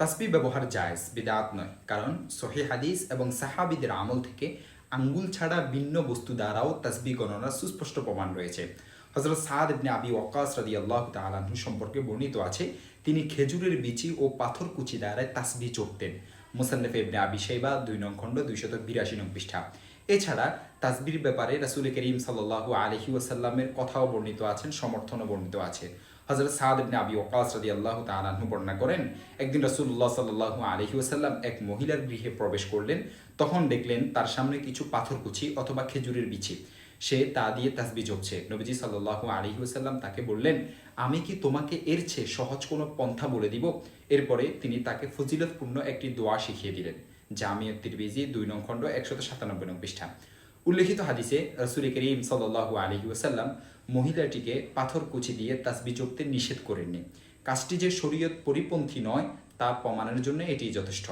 তাসবি ব্যবহার জায়েজ, বিদাত নয়। কারণ সহি হাদিস এবং সাহাবিদের আমল থেকে আঙ্গুল ছাড়া ভিন্ন বস্তু দ্বারাও তাসবি গণনার সুস্পষ্ট প্রমাণ রয়েছে। হজরত সাদ ইবনে আবি ওয়াক্কাস রাদি আল্লাহ তালাহু সম্পর্কে বর্ণিত আছে, তিনি খেজুরের বিচি ও পাথর কুচি দ্বারায় তাসবি চড়তেন। মুসান্নফ ইবনে আবি সাইবা দুই নং খণ্ড, দুইশত বিরাশি নং পৃষ্ঠা। এছাড়া তাসবির ব্যাপারে রাসুল করিম সাল্লাহু আলহি ওয়াসাল্লামের কথাও বর্ণিত আছেন, সমর্থনও বর্ণিত আছে। হজরত সাদ ইবনে আবি ওকাস রাদি আল্লাহ তালাহু বর্ণনা করেন, একদিন রাসুল্লাহ সাল্লাহু আলহি ওসাল্লাম এক মহিলার গৃহে প্রবেশ করলেন। তখন দেখলেন তার সামনে কিছু পাথরকুচি অথবা খেজুরের বিচি। সে তা দিয়ে তাসবি জপছে। নবীজি সাল্লাহু আলহি ওসাল্লাম তাকে বললেন, আমি কি তোমাকে এর চেয়ে সহজ কোনো পন্থা বলে দিব? এরপরে তিনি তাকে ফজিলতপূর্ণ একটি দোয়া শিখিয়ে দিলেন। জামিয়া তিরবিজি দুই নং খণ্ড একশত সাতানব্বই নং পৃষ্ঠা। উল্লেখিত হাদিসে রসুল করিম সাল্লাহু আলহি ওসাল্লাম মহিলাটিকে পাথর কুচি দিয়ে তাসবি জপতে নিষেধ করেননি। কাজটি যে শরীয়ত পরিপন্থী নয়, তা প্রমাণের জন্য এটি যথেষ্ট।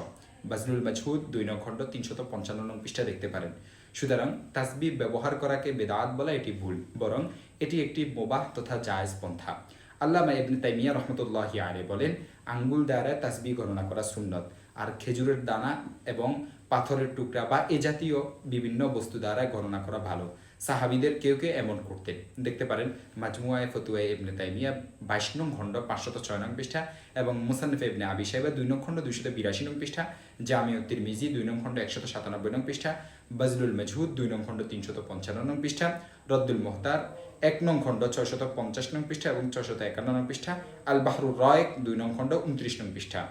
বাজনুল মাজহুদ দুই নং খণ্ড তিনশত পঞ্চান্ন নং পৃষ্ঠা দেখতে পারেন। সুতরাং তাসবি ব্যবহার করাকে বেদাত বলা এটি ভুল, বরং এটি একটি মোবাহ তথা জায়জ পন্থা। আল্লামা ইবনে তাইমিয়া রহমতুল্লাহ আলে বলেন, আঙ্গুল দ্বারা তাসবি গণনা করা সুন্নত, আর খেজুরের দানা এবং পাথরের টুকরা বা এ জাতীয় বিভিন্ন বস্তু দ্বারা গণনা করা ভালো। সাহাবিদের কেউ কেউ এমন করতেন। দেখতে পারেন মাজমুয়ায় ফতুয়ায় ইবনে তাইমিয়া বাইশ নং খণ্ড, পাঁচশত ছয় নং পৃষ্ঠা এবং মুসান্নফ ইবনে আবি সাহেবা দুই নং খণ্ড, দুইশত বিরাশি নং পৃষ্ঠা জামিউদ্দির মিজি দুই নং খণ্ড, একশত সাতানব্বই নং পৃষ্ঠা, বজলুল মজহুদ দুই নং খণ্ড, তিনশত পঞ্চান্ন নং পৃষ্ঠা, রদ্দুল মোহতার এক নং খণ্ড, ছয়শত পঞ্চাশ নং পৃষ্ঠা এবং ছয়শত একান্ন নং পৃষ্ঠা আল বাহরুর রয়েক দুই নং খণ্ড উনত্রিশ নং পৃষ্ঠা।